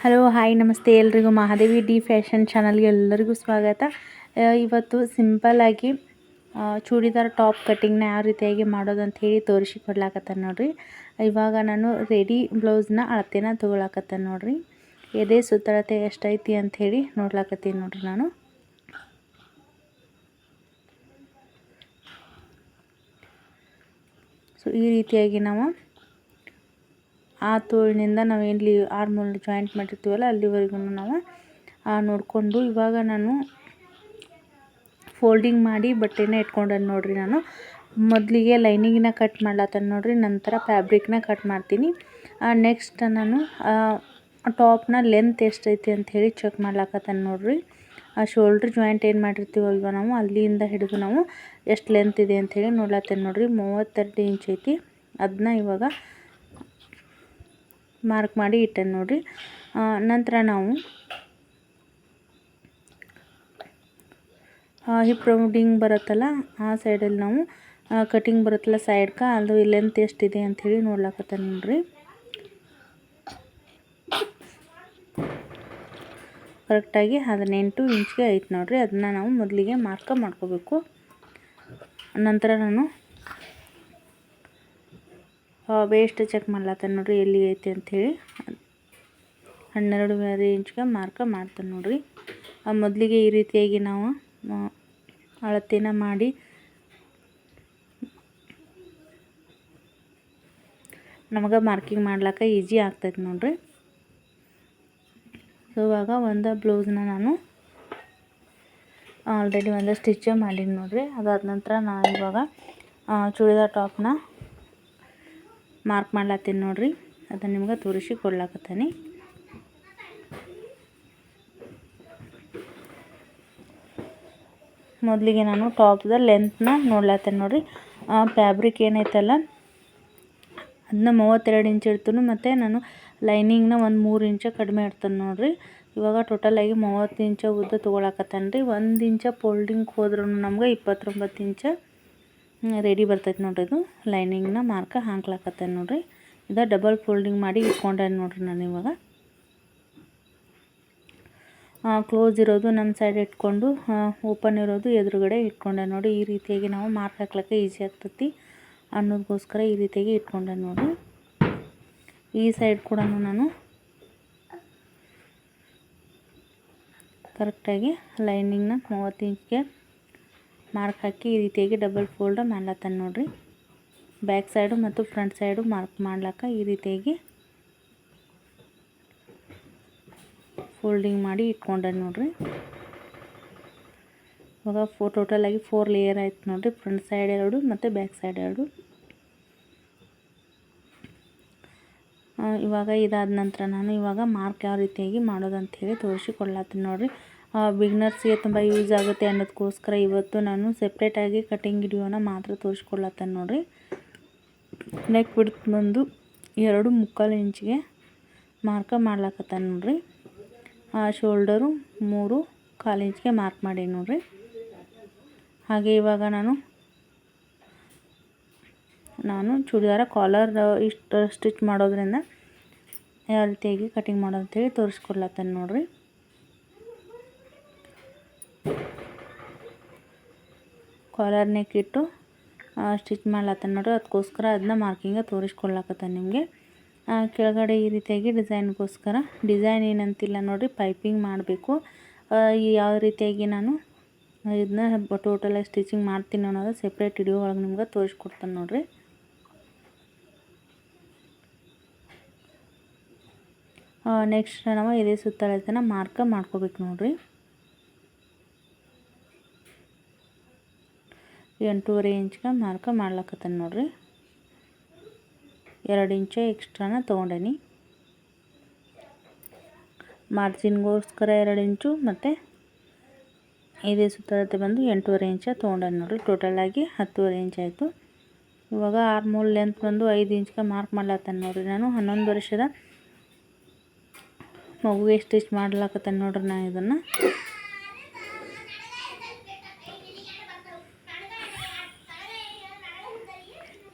Hello hi ನಮಸ್ತೆ ಎಲ್ರಿಗೂ. Mahadevi D fashion ಚಾನಲ್ಗೆ ಎಲ್ಲರಿಗೂ ಸ್ವಾಗತ. ಇವತ್ತು ಸಿಂಪಲ್ಲಾಗಿ ಚೂಡಿದಾರ್ ಟಾಪ್ ಕಟ್ಟಿಂಗ್ನ ಯಾವ ರೀತಿಯಾಗಿ ಮಾಡೋದು ಅಂತ ಹೇಳಿ ತೋರಿಸಿ ಕೊಡ್ಲಾಕತ್ತಾನ ನೋಡ್ರಿ. ಇವಾಗ ನಾನು ರೆಡಿ ಬ್ಲೌಸ್ನ ಅಳತೆನ ತೊಗೊಳಕತ್ತಾನ ನೋಡ್ರಿ. ಎದೆ ಸುತ್ತಳತೆ ಎಷ್ಟೈತಿ ಅಂತ ಹೇಳಿ ನೋಡ್ಲಾಕತ್ತೀನಿ ನೋಡ್ರಿ ನಾನು. ಸೊ ಈ ರೀತಿಯಾಗಿ ನಾವು ಆ ತೋಳಿನಿಂದ ನಾವು ಎಲ್ಲಿ ಆರ್ಮೋಲ್ ಜಾಯಿಂಟ್ ಮಾಡಿರ್ತೀವಲ್ಲ ಅಲ್ಲಿವರೆಗೂ ನಾವು ನೋಡಿಕೊಂಡು ಇವಾಗ ನಾನು ಫೋಲ್ಡಿಂಗ್ ಮಾಡಿ ಬಟ್ಟೆನ ಇಟ್ಕೊಂಡೆ ನೋಡಿರಿ ನಾನು. ಮೊದಲಿಗೆ ಲೈನಿಂಗಿನ ಕಟ್ ಮಾಡ್ಲತ್ತಾನ ನೋಡಿರಿ, ನಂತರ ಫ್ಯಾಬ್ರಿಕ್ನ ಕಟ್ ಮಾಡ್ತೀನಿ. ನೆಕ್ಸ್ಟ್ ನಾನು ಟಾಪ್ನ ಲೆಂತ್ ಎಷ್ಟೈತಿ ಹೇಳಿ ಚೆಕ್ ಮಾಡ್ಲಾಕತ್ತಾನ ನೋಡಿರಿ. ಆ ಶೋಲ್ಡ್ರ್ ಜಾಯಿಂಟ್ ಏನು ಮಾಡಿರ್ತೀವಲ್ವ ನಾವು, ಅಲ್ಲಿಂದ ಹಿಡಿದು ನಾವು ಎಷ್ಟು ಲೆಂತ್ ಇದೆ ಅಂಥೇಳಿ ನೋಡ್ಲತ್ತೇನೆ ನೋಡಿರಿ. ಮೂವತ್ತೆರಡು ಇಂಚ್ ಐತಿ. ಅದನ್ನ ಇವಾಗ ಮಾರ್ಕ್ ಮಾಡಿ ಇಟ್ಟೇನೆ ನೋಡಿರಿ. ನಂತರ ನಾವು ಹಿಪ್ ರೌಂಡಿಂಗ್ ಬರುತ್ತಲ್ಲ, ಆ ಸೈಡಲ್ಲಿ ನಾವು ಕಟಿಂಗ್ ಬರುತ್ತಲ್ಲ ಸೈಡ್ಕ ಅದು ಲೆಂತ್ ಎಷ್ಟಿದೆ ಅಂಥೇಳಿ ನೋಡ್ಲಾಕತ್ತ ನೋಡ್ರಿ. ಕರೆಕ್ಟಾಗಿ ಹದಿನೆಂಟು ಇಂಚ್ಗೆ ಐತೆ ನೋಡ್ರಿ. ಅದನ್ನ ನಾವು ಮೊದಲಿಗೆ ಮಾರ್ಕ ಮಾಡ್ಕೋಬೇಕು. ನಂತರ ನಾನು ವೇಸ್ಟ್ ಚೆಕ್ ಮಾಡ್ಲತ್ತಾನ ನೋಡ್ರಿ, ಎಲ್ಲಿ ಐತಿ ಅಂಥೇಳಿ ಹನ್ನೆರಡು ಇಂಚ್ಗೆ ಮಾರ್ಕ ಮಾಡ್ತಾನೆ ನೋಡ್ರಿ. ಮೊದಲಿಗೆ ಈ ರೀತಿಯಾಗಿ ನಾವು ಅಳತೆನ ಮಾಡಿ, ನಮಗೆ ಮಾರ್ಕಿಂಗ್ ಮಾಡ್ಲಿಕ್ಕೆ ಈಜಿ ಆಗ್ತೈತೆ ನೋಡ್ರಿ. ಸೊ ಇವಾಗ ಒಂದು ಬ್ಲೌಸ್ನ ನಾನು ಆಲ್ರೆಡಿ ಒಂದು ಸ್ಟಿಚ್ ಮಾಡೀನಿ ನೋಡ್ರಿ. ಅದಾದ ನಂತರ ನಾನು ಇವಾಗ ಚೂಡಿದಾರ್ ಟಾಪ್ನ ಮಾರ್ಕ್ ಮಾಡ್ಲತ್ತೀನಿ ನೋಡ್ರಿ. ಅದನ್ನು ನಿಮ್ಗೆ ತೋರಿಸಿ ಕೊಡ್ಲಾಕತ್ತೀನಿ. ಮೊದಲಿಗೆ ನಾನು ಟಾಪ್ದ ಲೆಂತ್ನ ನೋಡ್ಲತ್ತೇನೆ ನೋಡ್ರಿ. ಆ ಫ್ಯಾಬ್ರಿಕ್ ಏನೈತಲ್ಲ ಅದನ್ನ ಮೂವತ್ತೆರಡು ಇಂಚ್ ಇಡ್ತೀನಿ, ಮತ್ತು ನಾನು ಲೈನಿಂಗ್ನ ಒಂದು ಮೂರು ಇಂಚ ಕಡಿಮೆ ಇಡ್ತಾನೆ ನೋಡ್ರಿ. ಇವಾಗ ಟೋಟಲಾಗಿ ಮೂವತ್ತು ಇಂಚ ಉದ್ದ ತೊಗೊಳಕತ್ತಾನ ರೀ ಒಂದು ಇಂಚ ಫೋಲ್ಡಿಂಗ್ ಹೋದ್ರೂ ನಮ್ಗೆ ಇಪ್ಪತ್ತೊಂಬತ್ತು ಇಂಚ ರೆಡಿ ಬರ್ತೈತೆ ನೋಡ್ರಿ ಇದು. ಲೈನಿಂಗ್ನ ಮಾರ್ಕ ಹಾಕ್ಲಾಕತ್ತೇನೆ ನೋಡ್ರಿ. ಇದು ಡಬಲ್ ಫೋಲ್ಡಿಂಗ್ ಮಾಡಿ ಇಟ್ಕೊಂಡೆ ನೋಡ್ರಿ ನಾನು ಇವಾಗ. ಕ್ಲೋಸ್ ಇರೋದು ನಮ್ಮ ಸೈಡ್ ಇಟ್ಕೊಂಡು ಓಪನ್ ಇರೋದು ಎದುರುಗಡೆ ಇಟ್ಕೊಂಡೆ ನೋಡಿ ಈ ರೀತಿಯಾಗಿ ನಾವು ಮಾರ್ಕ್ ಹಾಕ್ಲಿಕ್ಕೆ ಈಸಿ ಆಗ್ತೈತಿ. ಅನ್ನೋದಕ್ಕೋಸ್ಕರ ಈ ರೀತಿಯಾಗಿ ಇಟ್ಕೊಂಡೆ ನೋಡಿ ಈ ಸೈಡ್ ಕೂಡ ನಾನು ಕರೆಕ್ಟಾಗಿ ಲೈನಿಂಗ್ನ ಮೂವತ್ತು ಇಂಚ್ಗೆ ಮಾರ್ಕ್ ಹಾಕಿ ಈ ರೀತಿಯಾಗಿ ಡಬಲ್ ಫೋಲ್ಡ್ ಮಾಡ್ಲತ್ತಾನ ನೋಡ್ರಿ. ಬ್ಯಾಕ್ ಸೈಡು ಮತ್ತು ಫ್ರಂಟ್ ಸೈಡು ಮಾರ್ಕ್ ಮಾಡ್ಲಕ್ಕ ಈ ರೀತಿಯಾಗಿ ಫೋಲ್ಡಿಂಗ್ ಮಾಡಿ ಇಟ್ಕೊಂಡೆ ನೋಡ್ರಿ. ಇವಾಗ ಫೋ ಆಗಿ ಫೋರ್ ಲೇಯರ್ ಆಯ್ತು ನೋಡಿರಿ. ಫ್ರಂಟ್ ಸೈಡ್ ಎರಡು ಮತ್ತು ಬ್ಯಾಕ್ ಸೈಡ್ ಎರಡು. ಇವಾಗ ಇದಾದ ನಂತರ ನಾನು ಇವಾಗ ಮಾರ್ಕ್ ಯಾವ ರೀತಿಯಾಗಿ ಮಾಡೋದು ಹೇಳಿ ತೋರಿಸಿ ಕೊಡ್ಲಾತೀನಿ ನೋಡ್ರಿ. ಬಿಗ್ನರ್ಸ್ಗೆ ತುಂಬ ಯೂಸ್ ಆಗುತ್ತೆ ಅನ್ನೋದಕ್ಕೋಸ್ಕರ ಇವತ್ತು ನಾನು ಸೆಪ್ರೇಟಾಗಿ ಕಟಿಂಗ್ ವಿಡಿಯೋನ ಮಾತ್ರ ತೋರಿಸ್ಕೊಡ್ಲತ್ತೇನೆ ನೋಡಿರಿ. ನೆಕ್ ಬಿಡ್ತು ಬಂದು ಎರಡು ಮುಕ್ಕಾಲು ಇಂಚಿಗೆ ಮಾರ್ಕ ಮಾಡ್ಲಾಕತ್ತಾನ ನೋಡ್ರಿ. ಆ ಶೋಲ್ಡರು ಮೂರು ಕಾಲು ಇಂಚಿಗೆ ಮಾರ್ಕ್ ಮಾಡಿ ನೋಡ್ರಿ. ಹಾಗೆ ಇವಾಗ ನಾನು ನಾನು ಚೂಡಿದಾರ ಕಾಲರ್ ಇಷ್ಟು ಸ್ಟಿಚ್ ಮಾಡೋದ್ರಿಂದ ಯಾವ ರೀತಿಯಾಗಿ ಕಟಿಂಗ್ ಮಾಡೋದು ಅಂತೇಳಿ ತೋರಿಸ್ಕೊಡ್ಲತ್ತೇನೆ ನೋಡ್ರಿ. ಕಾಲರ್ ನೆಕ್ ಇಟ್ಟು ಸ್ಟಿಚ್ ಮಾಡ್ಲತ್ತಾನ ನೋಡ್ರಿ. ಅದಕ್ಕೋಸ್ಕರ ಅದನ್ನ ಮಾರ್ಕಿಂಗ ತೋರಿಸ್ಕೊಡ್ಲಾಕತ್ತಾನ ನಿಮಗೆ. ಕೆಳಗಡೆ ಈ ರೀತಿಯಾಗಿ ಡಿಸೈನ್ಗೋಸ್ಕರ ಡಿಸೈನ್ ಏನಂತಿಲ್ಲ ನೋಡ್ರಿ ಪೈಪಿಂಗ್ ಮಾಡಬೇಕು. ಯಾವ ರೀತಿಯಾಗಿ ನಾನು ಇದನ್ನ ಟೋಟಲಾಗಿ ಸ್ಟಿಚಿಂಗ್ ಮಾಡ್ತೀನಿ ಅನ್ನೋದು ಸೆಪ್ರೇಟ್ ವಿಡಿಯೋ ಒಳಗೆ ನಿಮ್ಗೆ ತೋರಿಸ್ಕೊಡ್ತಾನೆ ನೋಡ್ರಿ. ನೆಕ್ಸ್ಟ್ ನಾವು ಇದೇ ಸುತ್ತಳತೆನ ಮಾರ್ಕ ಮಾಡ್ಕೋಬೇಕು ನೋಡ್ರಿ. ಎಂಟೂವರೆ ಇಂಚ್ಗೆ ಮಾರ್ಕ ಮಾಡ್ಲಕತ್ತಾನ ನೋಡ್ರಿ. ಎರಡು ಇಂಚು ಎಕ್ಸ್ಟ್ರಾನ ತೊಗೊಂಡೇನಿ. ಮಾರ್ಜಿನ್ಗೋಸ್ಕರ ಎರಡು ಇಂಚು ಮತ್ತು ಇದೇ ಸುತ್ತಳತೆ ಬಂದು ಎಂಟೂವರೆ ಇಂಚ ತೊಗೊಂಡೆ ನೋಡ್ರಿ. ಟೋಟಲಾಗಿ ಹತ್ತುವರೆ ಇಂಚ್ ಆಯಿತು. ಇವಾಗ ಆರ್ಮೋಲ್ ಲೆಂತ್ ಬಂದು ಐದು ಇಂಚ್ಗೆ ಮಾರ್ಕ್ ಮಾಡ್ಲತ್ತಾನ ನೋಡ್ರಿ. ನಾನು ಹನ್ನೊಂದು ವರ್ಷದ ಮಗುವಿಗೆ ಸ್ಟಿಚ್ ಮಾಡ್ಲಾಕತ್ತಾನ ನೋಡ್ರಿ ನಾನು ಇದನ್ನು.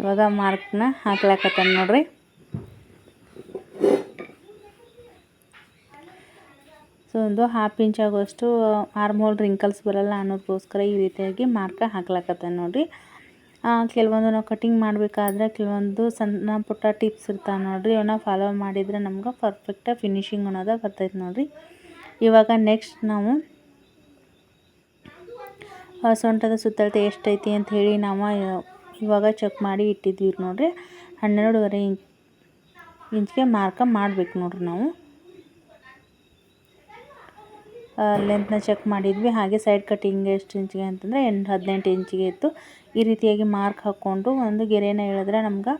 ಇವಾಗ ಮಾರ್ಕ್ನ ಹಾಕ್ಲಾಕತ್ತಾನ ನೋಡ್ರಿ. ಸೊ ಒಂದು ಹಾಫ್ ಇಂಚ್ ಆಗುವಷ್ಟು ಆರ್ಮೋಲ್ ರಿಂಕಲ್ಸ್ ಬರಲ್ಲ ಅನ್ನೋದಕ್ಕೋಸ್ಕರ ಈ ರೀತಿಯಾಗಿ ಮಾರ್ಕ ಹಾಕ್ಲಾಕತ್ತಾನ ನೋಡ್ರಿ. ಕೆಲವೊಂದು ನಾವು ಕಟಿಂಗ್ ಮಾಡಬೇಕಾದ್ರೆ ಕೆಲವೊಂದು ಸಣ್ಣ ಪುಟ್ಟ ಟಿಪ್ಸ್ ಇರ್ತಾವೆ ನೋಡಿರಿ. ಅವನ್ನ ಫಾಲೋ ಮಾಡಿದರೆ ನಮ್ಗೆ ಪರ್ಫೆಕ್ಟಾಗಿ ಫಿನಿಶಿಂಗ್ ಅನ್ನೋದು ಬರ್ತೈತೆ ನೋಡಿರಿ. ಇವಾಗ ನೆಕ್ಸ್ಟ್ ನಾವು ಸೊಂಟದ ಸುತ್ತಳತೆ ಎಷ್ಟೈತಿ ಅಂತ ಹೇಳಿ ನಾವು ಇವಾಗ ಚೆಕ್ ಮಾಡಿ ಇಟ್ಟಿದ್ದೀವಿ ನೋಡಿರಿ. ಹನ್ನೆರಡುವರೆ ಇಂಚ್ ಇಂಚ್ಗೆ ಮಾರ್ಕ ಮಾಡಬೇಕು ನೋಡ್ರಿ ನಾವು. ಲೆಂತ್ನ ಚೆಕ್ ಮಾಡಿದ್ವಿ. ಹಾಗೆ ಸೈಡ್ ಕಟ್ಟಿಂಗ್ ಎಷ್ಟು ಇಂಚಿಗೆ ಅಂತಂದರೆ ಎಂಟು, ಹದಿನೆಂಟು ಇಂಚಿಗೆ ಇತ್ತು. ಈ ರೀತಿಯಾಗಿ ಮಾರ್ಕ್ ಹಾಕ್ಕೊಂಡು ಒಂದು ಗೆರೆನ ಎಳೆದ್ರೆ ನಮ್ಗೆ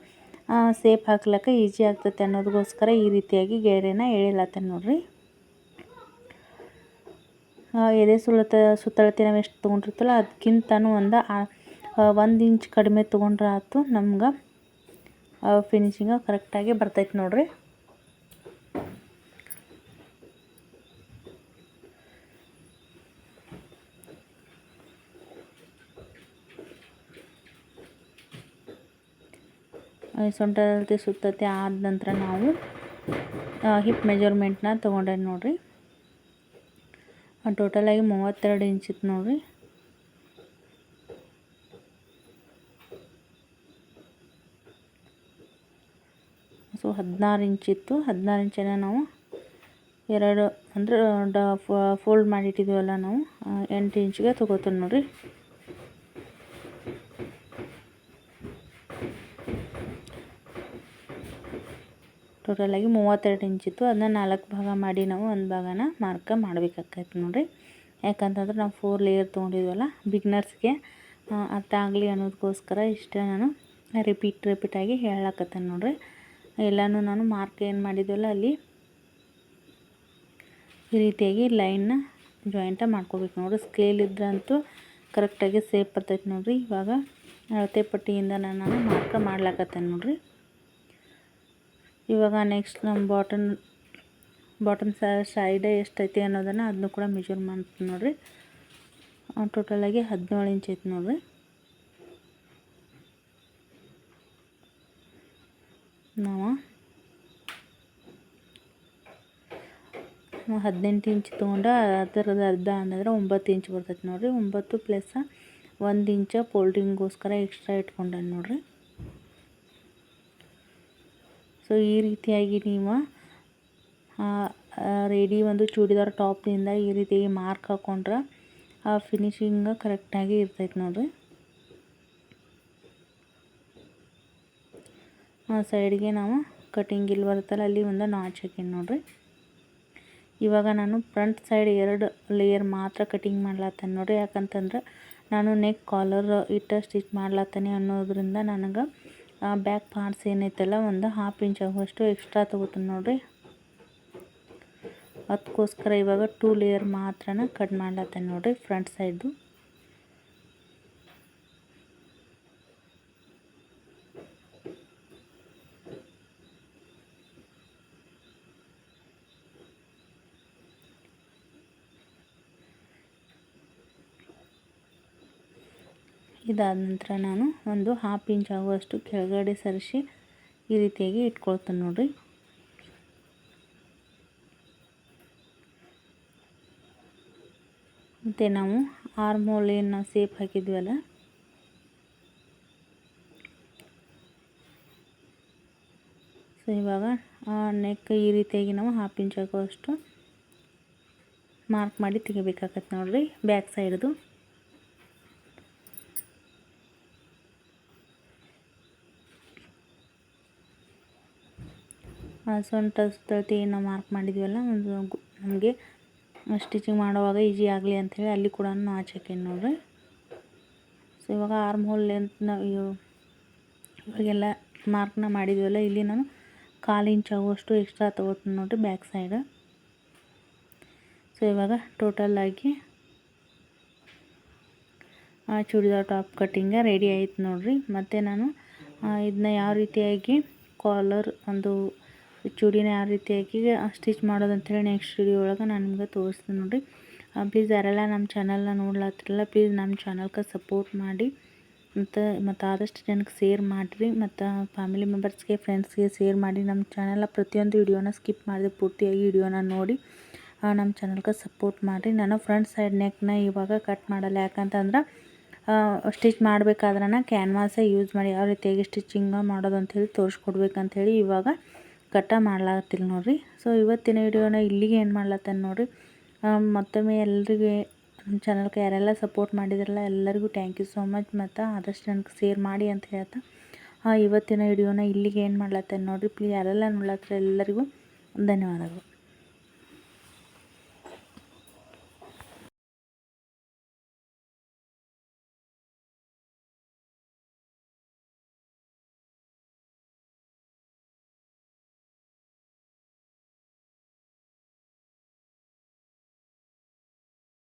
ಸೇಫ್ ಹಾಕ್ಲಿಕ್ಕೆ ಈಜಿ ಆಗ್ತೈತೆ ಅನ್ನೋದಕ್ಕೋಸ್ಕರ ಈ ರೀತಿಯಾಗಿ ಗೆರೆನ ಎಳಿಲತ್ತೆ ನೋಡ್ರಿ. ಎದೆ ಸುಳತ ಸುತ್ತಳತೆ ನಾವು ಎಷ್ಟು ತೊಗೊಂಡಿರ್ತಲ್ಲ ಅದಕ್ಕಿಂತನೂ ಒಂದು ಒಂದು ಇಂಚ್ ಕಡಿಮೆ ತೊಗೊಂಡ್ರೆ ಆಯ್ತು, ನಮ್ಗೆ ಫಿನಿಶಿಂಗ ಕರೆಕ್ಟಾಗಿ ಬರ್ತೈತೆ ನೋಡ್ರಿ. ಸೊಂಟದ ಸುತ್ತತೆ ಆದ ನಂತರ ನಾವು ಹಿಪ್ ಮೆಜರ್ಮೆಂಟ್ನ ತೊಗೊಂಡೆ ನೋಡಿರಿ. ಟೋಟಲಾಗಿ ಮೂವತ್ತೆರಡು ಇಂಚ್ ಇತ್ತು ನೋಡಿರಿ. ಸೊ ಹದಿನಾರು ಇಂಚಿತ್ತು ಹದಿನಾರು ಇಂಚನ್ನ ನಾವು ಎರಡು ಅಂದರೆ, ಡ ಫೋಲ್ಡ್ ಮಾಡಿಟ್ಟಿದ್ದೀವಲ್ಲ ನಾವು. ಎಂಟು ಇಂಚಿಗೆ ತೊಗೋತೀನಿ ನೋಡಿರಿ. ಟೋಟಲಾಗಿ ಮೂವತ್ತೆರಡು ಇಂಚಿತ್ತು ಅದನ್ನ ನಾಲ್ಕು ಭಾಗ ಮಾಡಿ ನಾವು ಒಂದು ಭಾಗನ ಮಾರ್ಕ ಮಾಡಬೇಕಾಗೈತೆ ನೋಡಿರಿ. ಯಾಕಂತಂದ್ರೆ ನಾವು ಫೋರ್ ಲೇಯರ್ ತೊಗೊಂಡಿದ್ವಲ್ಲ ಬಿಗ್ನರ್ಸ್ಗೆ ಅರ್ಥ ಆಗಲಿ ಅನ್ನೋದಕ್ಕೋಸ್ಕರ ಇಷ್ಟೇ ನಾನು ರಿಪೀಟ್ ರಿಪೀಟಾಗಿ ಹೇಳಕತ್ತೇನೆ ನೋಡಿರಿ. ಎಲ್ಲನೂ ನಾನು ಮಾರ್ಕ್ ಏನು ಮಾಡಿದ್ವಲ್ಲ ಅಲ್ಲಿ ಈ ರೀತಿಯಾಗಿ ಲೈನ್ನ ಜಾಯಿಂಟ ಮಾಡ್ಕೋಬೇಕು. ನೋಡಿರಿ ಸ್ಕೇಲ್ ಇದ್ರಂತೂ ಕರೆಕ್ಟಾಗಿ ಸೇಫ್ ಬರ್ತೈತೆ ನೋಡಿರಿ. ಇವಾಗ ಅಳತೆ ಪಟ್ಟಿಯಿಂದ ನಾನು ಮಾರ್ಕ ಮಾಡ್ಲಾಕತ್ತೇನೆ ನೋಡಿರಿ. ಇವಾಗ ನೆಕ್ಸ್ಟ್ ನಮ್ಮ ಬಾಟನ್ ಬಾಟಮ್ ಸೈಡ್ ಎಷ್ಟೈತಿ ಅನ್ನೋದನ್ನು ಅದನ್ನು ಕೂಡ ಮೆಜರ್ ಮಾಡ್ತೀನಿ ನೋಡಿರಿ. ಟೋಟಲಾಗಿ ಹದಿನೇಳು ಇಂಚ್ ಐತೆ ನೋಡಿರಿ. ನಾವು ಹದಿನೆಂಟು ಇಂಚ್ ತೊಗೊಂಡು ಅದರದ್ದು ಅರ್ಧ ಅಂದರೆ ಒಂಬತ್ತು ಇಂಚ್ ಬರ್ತೈತೆ ನೋಡಿರಿ. ಒಂಬತ್ತು ಪ್ಲಸ್ ಒಂದು ಇಂಚ ಫೋಲ್ಡಿಂಗ್ಗೋಸ್ಕರ ಎಕ್ಸ್ಟ್ರಾ ಇಟ್ಕೊಂಡೆ ನೋಡಿರಿ. ಸೊ ಈ ರೀತಿಯಾಗಿ ನೀವು ರೆಡಿ ಒಂದು ಚೂಡಿದಾರ್ ಟಾಪ್ನಿಂದ ಈ ರೀತಿಯಾಗಿ ಮಾರ್ಕ್ ಹಾಕೊಂಡ್ರೆ ಆ ಫಿನಿಶಿಂಗ್ ಕರೆಕ್ಟಾಗಿ ಇರ್ತೈತೆ ನೋಡಿರಿ. ಸೈಡ್ಗೆ ನಾವು ಕಟಿಂಗ್ ಇಲ್ಲಿ ಬರುತ್ತಲ್ಲ, ಅಲ್ಲಿ ಒಂದು ನಾಚ್ ಹಾಕೀನಿ ನೋಡಿರಿ. ಇವಾಗ ನಾನು ಫ್ರಂಟ್ ಸೈಡ್ ಎರಡು ಲೇಯರ್ ಮಾತ್ರ ಕಟಿಂಗ್ ಮಾಡ್ಲತ್ತೇನೆ ನೋಡಿರಿ. ಯಾಕಂತಂದ್ರೆ ನಾನು ನೆಕ್ ಕಾಲರ್ ಇಟ್ಟ ಸ್ಟಿಚ್ ಮಾಡ್ಲತ್ತೇನೆ ಅನ್ನೋದ್ರಿಂದ ನನಗೆ ಬ್ಯಾಕ್ ಪಾರ್ಟ್ಸ್ ಏನೈತಲ್ಲ, ಒಂದು ಹಾಫ್ ಇಂಚ್ ಆಗುವಷ್ಟು ಎಕ್ಸ್ಟ್ರಾ ತೊಗೋತೀನಿ ನೋಡಿರಿ. ಅದಕ್ಕೋಸ್ಕರ ಇವಾಗ ಟೂ ಲೇಯರ್ ಮಾತ್ರ ಕಟ್ ಮಾಡ್ಲತ್ತೇನೆ ನೋಡಿರಿ ಫ್ರಂಟ್ ಸೈಡ್ದು ಇದಾದ ನಂತರ ನಾನು ಒಂದು ಹಾಫ್ ಇಂಚ್ ಆಗುವಷ್ಟು ಕೆಳಗಡೆ ಸರಿಸಿ ಈ ರೀತಿಯಾಗಿ ಇಟ್ಕೊಳ್ತೇನೆ ನೋಡಿರಿ. ಮತ್ತು ನಾವು ಆರು ಏನು ನಾವು ಸೇಪ್ ಹಾಕಿದ್ವಲ್ಲ ಸೊ ಇವಾಗ ನೆಕ್ ಈ ರೀತಿಯಾಗಿ ನಾವು ಹಾಫ್ ಇಂಚ್ ಆಗುವಷ್ಟು ಮಾರ್ಕ್ ಮಾಡಿ ತೆಗಿಬೇಕಾಗತ್ತೆ ನೋಡಿರಿ ಬ್ಯಾಕ್ ಸೈಡ್ದು ಸೊಂಟ ಏನು ನಾವು ಮಾರ್ಕ್ ಮಾಡಿದ್ವಲ್ಲ, ಒಂದು ನಮಗೆ ಸ್ಟಿಚಿಂಗ್ ಮಾಡುವಾಗ ಈಜಿ ಆಗಲಿ ಅಂಥೇಳಿ ಅಲ್ಲಿ ಕೂಡ ಆಚೆ ಹಾಕೀನಿ ನೋಡ್ರಿ. ಸೊ ಇವಾಗ ಆರ್ಮ್ ಹೋಲ್ ಲೆಂತ್ ನಾವು ಇವಾಗೆಲ್ಲ ಮಾರ್ಕ್ನ ಮಾಡಿದ್ವಲ್ಲ, ಇಲ್ಲಿ ನಾನು ಕಾಲು ಇಂಚ್ ಆಗುವಷ್ಟು ಎಕ್ಸ್ಟ್ರಾ ತೊಗೋತೀನಿ ನೋಡಿರಿ ಬ್ಯಾಕ್ ಸೈಡ್ ಸೊ ಇವಾಗ ಟೋಟಲಾಗಿ ಆ ಚೂಡಿದಾರ್ ಟಾಪ್ ಕಟ್ಟಿಂಗ ರೆಡಿ ಆಯ್ತು ನೋಡಿರಿ. ಮತ್ತು ನಾನು ಇದನ್ನ ಯಾವ ರೀತಿಯಾಗಿ ಕಾಲರ್ ಒಂದು ಚೂಡಿನ ಯಾವ ರೀತಿಯಾಗಿ ಸ್ಟಿಚ್ ಮಾಡೋದು ಅಂತೇಳಿ ನೆಕ್ಸ್ಟ್ ವಿಡಿಯೋ ಒಳಗೆ ನಾನು ನಿಮ್ಗೆ ತೋರಿಸ್ತೀನಿ ನೋಡಿರಿ. ಪ್ಲೀಸ್ ಯಾರೆಲ್ಲ ನಮ್ಮ ಚಾನಲ್ನ ನೋಡ್ಲತ್ತಿರಲ್ಲ ಪ್ಲೀಸ್ ನಮ್ಮ ಚಾನಲ್ಗೆ ಸಪೋರ್ಟ್ ಮಾಡಿ ಮತ್ತು ಮತ್ತು ಆದಷ್ಟು ಜನಕ್ಕೆ ಶೇರ್ ಮಾಡಿರಿ, ಮತ್ತು ಫ್ಯಾಮಿಲಿ ಮೆಂಬರ್ಸ್ಗೆ ಫ್ರೆಂಡ್ಸ್ಗೆ ಶೇರ್ ಮಾಡಿ ನಮ್ಮ ಚಾನಲ್ನ ಪ್ರತಿಯೊಂದು ವಿಡಿಯೋನ ಸ್ಕಿಪ್ ಮಾಡಿದೆ ಪೂರ್ತಿಯಾಗಿ ವಿಡಿಯೋನ ನೋಡಿ ನಮ್ಮ ಚಾನಲ್ಗೆ ಸಪೋರ್ಟ್ ಮಾಡಿರಿ. ನಾನು ಫ್ರಂಟ್ ಸೈಡ್ ನೆಕ್ನ ಇವಾಗ ಕಟ್ ಮಾಡಲ್ಲ, ಯಾಕಂತಂದ್ರೆ ಸ್ಟಿಚ್ ಮಾಡಬೇಕಾದ್ರೆ ಕ್ಯಾನ್ವಾಸೇ ಯೂಸ್ ಮಾಡಿ ಯಾವ ರೀತಿಯಾಗಿ ಸ್ಟಿಚಿಂಗ್ ಮಾಡೋದು ಅಂಥೇಳಿ ತೋರಿಸ್ಕೊಡ್ಬೇಕಂಥೇಳಿ ಇವಾಗ ಕಟ್ಟ ಮಾಡ್ಲಾತ್ತಿಲ್ಲ ನೋಡಿರಿ. ಸೊ ಇವತ್ತಿನ ವಿಡಿಯೋನ ಇಲ್ಲಿಗೆ ಏನು ಮಾಡ್ಲತ್ತಾನ ನೋಡಿರಿ. ಮತ್ತೊಮ್ಮೆ ಎಲ್ರಿಗೆ, ನಮ್ಮ ಚಾನಲ್ಗೆ ಯಾರೆಲ್ಲ ಸಪೋರ್ಟ್ ಮಾಡಿದ್ರಲ್ಲ, ಎಲ್ಲರಿಗೂ ಥ್ಯಾಂಕ್ ಯು ಸೋ ಮಚ್ ಮತ್ತು ಆದಷ್ಟು ನನಗೆ ಶೇರ್ ಮಾಡಿ ಅಂತ ಹೇಳ್ತಾ. ಇವತ್ತಿನ ವಿಡಿಯೋನ ಇಲ್ಲಿಗೆ ಏನು ಮಾಡ್ಲತ್ತೇನೆ ನೋಡಿರಿ. ಪ್ಲೀಸ್ ಯಾರೆಲ್ಲ ನೋಡ್ಲತ್ತರ ಎಲ್ಲರಿಗೂ ಧನ್ಯವಾದಗಳು.